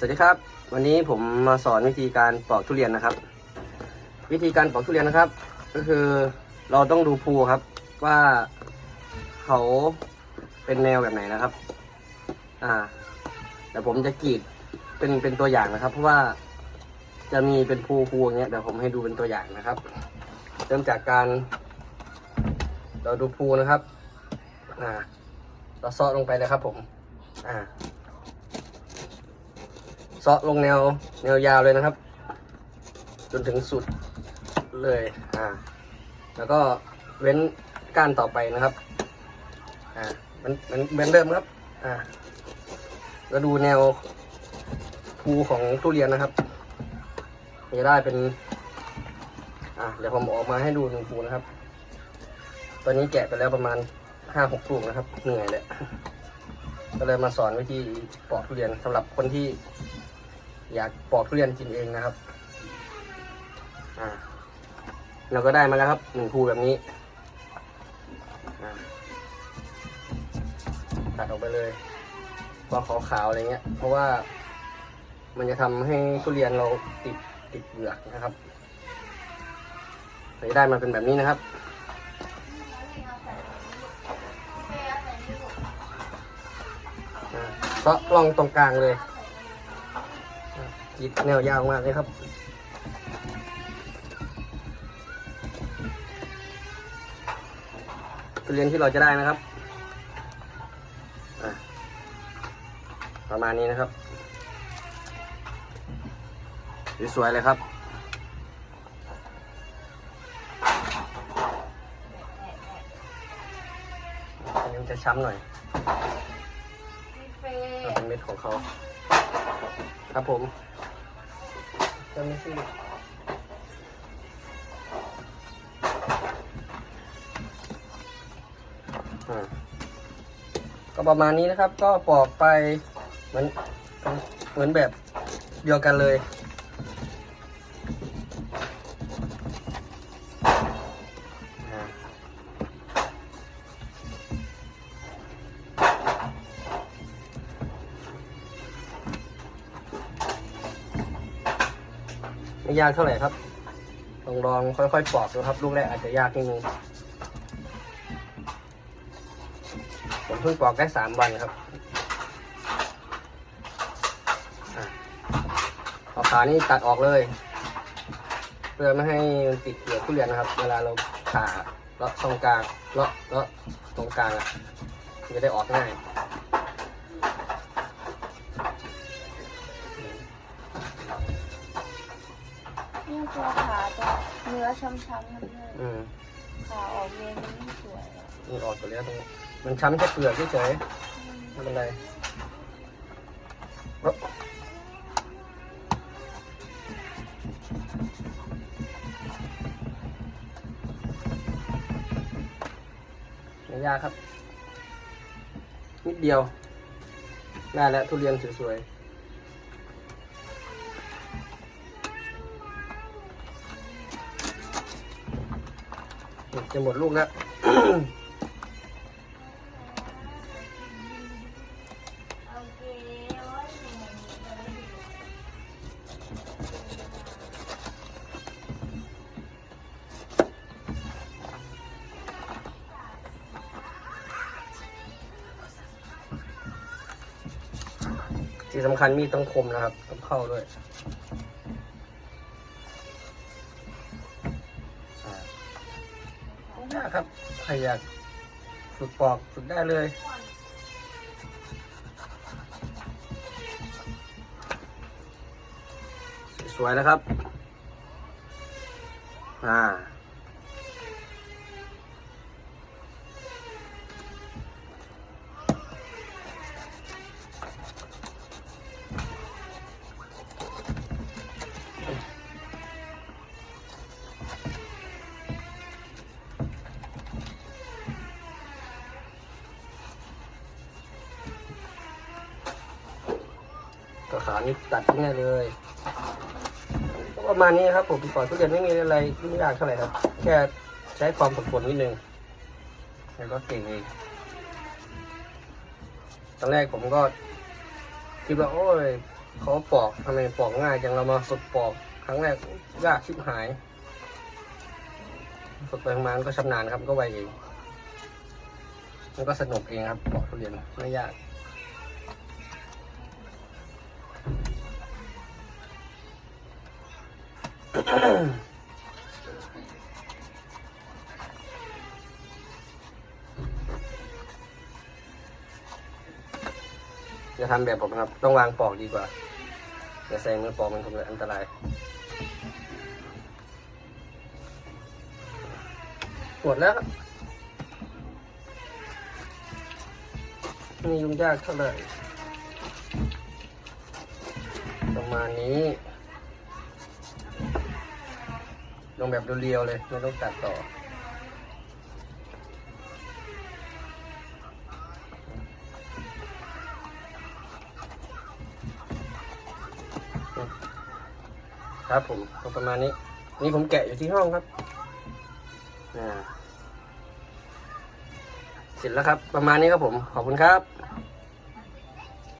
สวัสดีครับ วันนี้ผมมาสอนวิธีการปอกทุเรียนนะครับ วิธีการปอกทุเรียนนะครับ ก็คือเราต้องดูภูครับ ว่าเขาเป็นแนวแบบไหนนะครับ อ่าแต่ผมจะกรีดเป็นเป็นตัวอย่างนะครับ เพราะว่าจะมีเป็นภูภูอย่างเงี้ยเดี๋ยวผมให้ดูเป็นตัวอย่างนะครับ เริ่มจากการ เราดูภูนะครับ อ่าเราซาะลงไปเลยครับ ผม อ่าาะลงแนวแนวยาวเลยนะครับ จนถึงสุดเลยอ่าแล้วก็เว้นก้านต่อไปนะครับอ่ามันมันเหมือนเดิมครับอ่าแล้วดูแนวภูของทุเรียนนะครับจะได้เป็น อ่าเดี๋ยวผมออกมาให้ดูหนึ่งภูนะครับ ตอนนี้แกะไปแล้วประมาณห้าหกลูกนะครับ เหนื่อยเลยก็เลยมาสอนวิธีปอกทุเรียนสำหรับคนที่ อยากปอกทุเรียนกินเองนะครับ อ่า เราก็ได้มาแล้วครับหนึ่งภูแบบนี้ตัดออกไปเลยพอขาวๆอะไรเงี้ย เพราะว่ามันจะทำให้ทุเรียนเราติดติดเปลือกนะครับเลยได้มาเป็นแบบนี้นะครับอ่าเซาะลองตรงกลางเลย กรีดแนวยาวมากเลยครับทุเรียนที่เราจะได้นะครับอะประมาณนี้นะครับสวยๆเลยครับ อันนี้มันจะช้ำหน่อยเอาเป็นเม็ดของเขา ครับผม จะไม่ซีดอ่าก็ประมาณนี้นะครับ ก็ปอกไปเหมือนเหมือนแบบเดียวกันเลย ไม่ยากเท่าไหร่ครับลองลองค่อยๆปอกดูครับลูกแรกอาจจะยากนิดนึงผมเพิ่งปอกได้สามวันครับอะขานี่ตัดออกเลย เพื่อไม่ให้มันติดเปลือกทุเรียนนะครับ เวลาเราผ่าเลาะตรงกลางเลาะเลาะตรงกลางอะจะได้ออกง่าย นี่ตัวขาจะเนื้อช้ำๆมันเลยอืมขาออกเองมันไม่สวยอะนี่ออกตัวแล้วตรงนี้มันช้ำแค่เปลือกเฉยๆไม่เป็นไรเอ้อไม่ยากครับ นิดเดียวได้แล้วทุเรียนสวยๆ จะหมดลูกแล้วที่สำคัญมีดต้องคมนะครับต้องเข้าด้วย ยากครับใครอยากฝึกปอกฝึกได้เลยสวยนะครับ อ่า ก็ขานี่ตัดทิ้งได้เลยก็ประมาณนี้ครับผมปล่อยทุเรียนไม่มีอะไรยุ่ยากเท่าไหร่ครับ แค่ใช้ความฝึกฝนนิดนึงแล้วก็เก่งเองตอนแรกผมก็คิดว่าโอ้ยเขาปอกทำไมปอกง่ายจังเรามาฝึกปอกครั้งแรกยากชิบหายฝึกไปประมาณก็ชำนาญครับก็ไวเองมันก็สนุกเองครับปอกทุเรียนไม่ยาก อย่าทำแบบผมนะครับ ต้องวางปอกดีกว่า อย่าใส่มือปอกมันคงจะอันตรายปวดแล้วครับนี่ยุ่งยากเท่าไหร่ประมาณนี้ ลงแบบเรียวๆเลยไม่ต้องตัดต่อ ครับผมก็ประมาณนี้ นี่ผมแกะอยู่ที่ห้องครับเสร็จแล้วครับ ประมาณนี้ครับผม ขอบคุณครับ